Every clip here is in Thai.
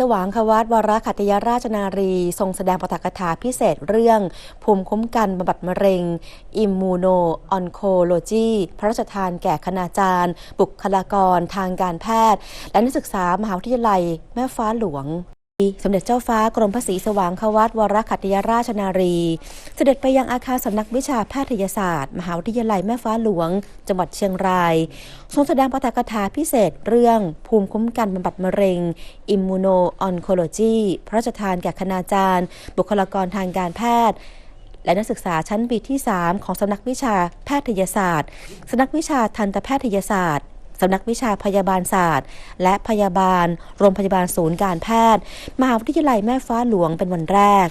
สว่างควัตวรขัตยราชนารี ทรงแสดงปาฐกถาพิเศษเรื่อง ภูมิคุ้มกันบำบัดมะเร็ง อิมมูโนออนโคโลจีพระราชทานแก่คณาจารย์ บุคลากรทางการแพทย์ และนักศึกษามหาวิทยาลัยแม่ฟ้าหลวง สมเด็จเจ้าฟ้ากรมพระศรีสว่างควัตวรขัตยราชนารี เสด็จไปยังอาคารสำนักวิชาแพทยศาสตร์ มหาวิทยาลัยแม่ฟ้าหลวง จังหวัดเชียงราย ทรงแสดงปาฐกถาพิเศษเรื่องภูมิคุ้มกันบำบัดมะเร็ง อิมมูโนออนโคโลจีพระราชทานแก่คณาจารย์ บุคลากรทางการแพทย์และนักศึกษาชั้นปีที่ 3 ของสำนักวิชาแพทยศาสตร์สำนักวิชาทันตแพทยศาสตร์ สำนักวิชาพยาบาลศาสตร์ และพยาบาล โรงพยาบาลศูนย์การแพทย์ มหาวิทยาลัยแม่ฟ้าหลวงเป็นวันแรก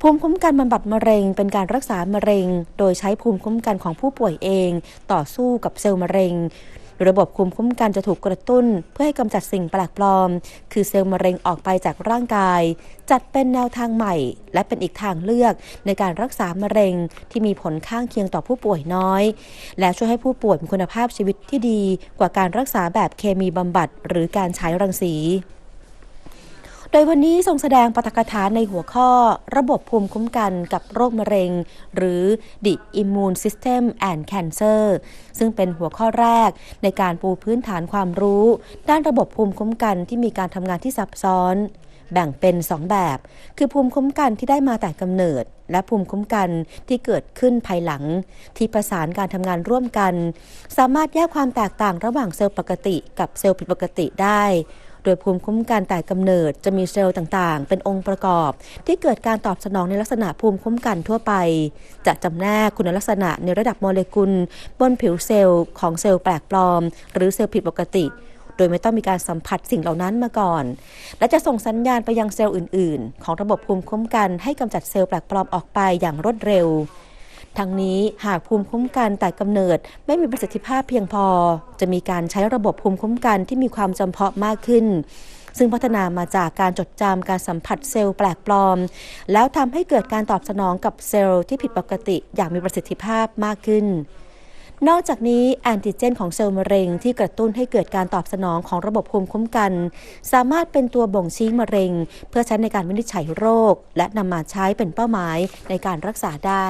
ภูมิคุ้มกันบำบัดมะเร็งเป็นการรักษามะเร็ง โดยใช้ภูมิคุ้มกันของผู้ป่วยเอง ต่อสู้กับเซลล์มะเร็ง ระบบภูมิคุ้มกันจะถูกกระตุ้น เพื่อให้กำจัดสิ่งแปลกปลอม คือเซลล์มะเร็งออกไปจากร่างกาย จัดเป็นแนวทางใหม่ และเป็นอีกทางเลือกในการรักษามะเร็งที่มีผลข้างเคียงต่อผู้ป่วยน้อย และช่วยให้ผู้ป่วยมีคุณภาพชีวิตที่ดี กว่าการรักษาแบบเคมีบำบัด หรือการใช้รังสี ดยวันนี้ทรงแสดงปาฐกถาในหัวข้อ ระบบภูมิคุ้มกันกับโรคมะเร็ง หรือ The Immune System and Cancer ซึ่งเป็นหัวข้อแรกในการปูพื้นฐานความรู้ ด้านระบบภูมิคุ้มกันที่มีการทำงานที่ซับซ้อน แบ่งเป็น 2 แบบ คือภูมิคุ้มกันที่ได้มาแต่กำเนิด และภูมิคุ้มกันที่เกิดขึ้นภายหลัง ที่ประสานการทำงานร่วมกัน สามารถแยกความแตกต่างระหว่างเซลล์ปกติกับเซลล์ผิดปกติได้ โดยภูมิคุ้มกันแต่กำเนิดจะมีเซลล์ต่างๆ เป็นองค์ประกอบ ที่เกิดการตอบสนองในลักษณะภูมิคุ้มกันทั่วไป จะจำแนกคุณลักษณะในระดับโมเลกุล บนผิวเซลล์ของเซลล์แปลกปลอม หรือเซลล์ผิดปกติ โดยไม่ต้องมีการสัมผัสสิ่งเหล่านั้นมาก่อน และจะส่งสัญญาณไปยังเซลล์อื่น ๆ ของระบบภูมิคุ้มกันให้กำจัดเซลล์แปลกปลอมออกไปอย่างรวดเร็ว ทั้งนี้หากภูมิคุ้มกันแต่กำเนิดไม่มีประสิทธิภาพเพียงพอ จะมีการใช้ระบบภูมิคุ้มกันที่มีความจำเพาะมากขึ้น ซึ่งพัฒนามาจากการจดจำการสัมผัสเซลล์แปลกปลอม แล้วทำให้เกิดการตอบสนองกับเซลล์ที่ผิดปกติอย่างมีประสิทธิภาพมากขึ้นนอกจากนี้แอนติเจนของเซลล์มะเร็งที่กระตุ้นให้เกิดการตอบสนองของระบบภูมิคุ้มกัน สามารถเป็นตัวบ่งชี้มะเร็ง เพื่อใช้ในการวินิจฉัยโรค และนำมาใช้เป็นเป้าหมายในการรักษาได้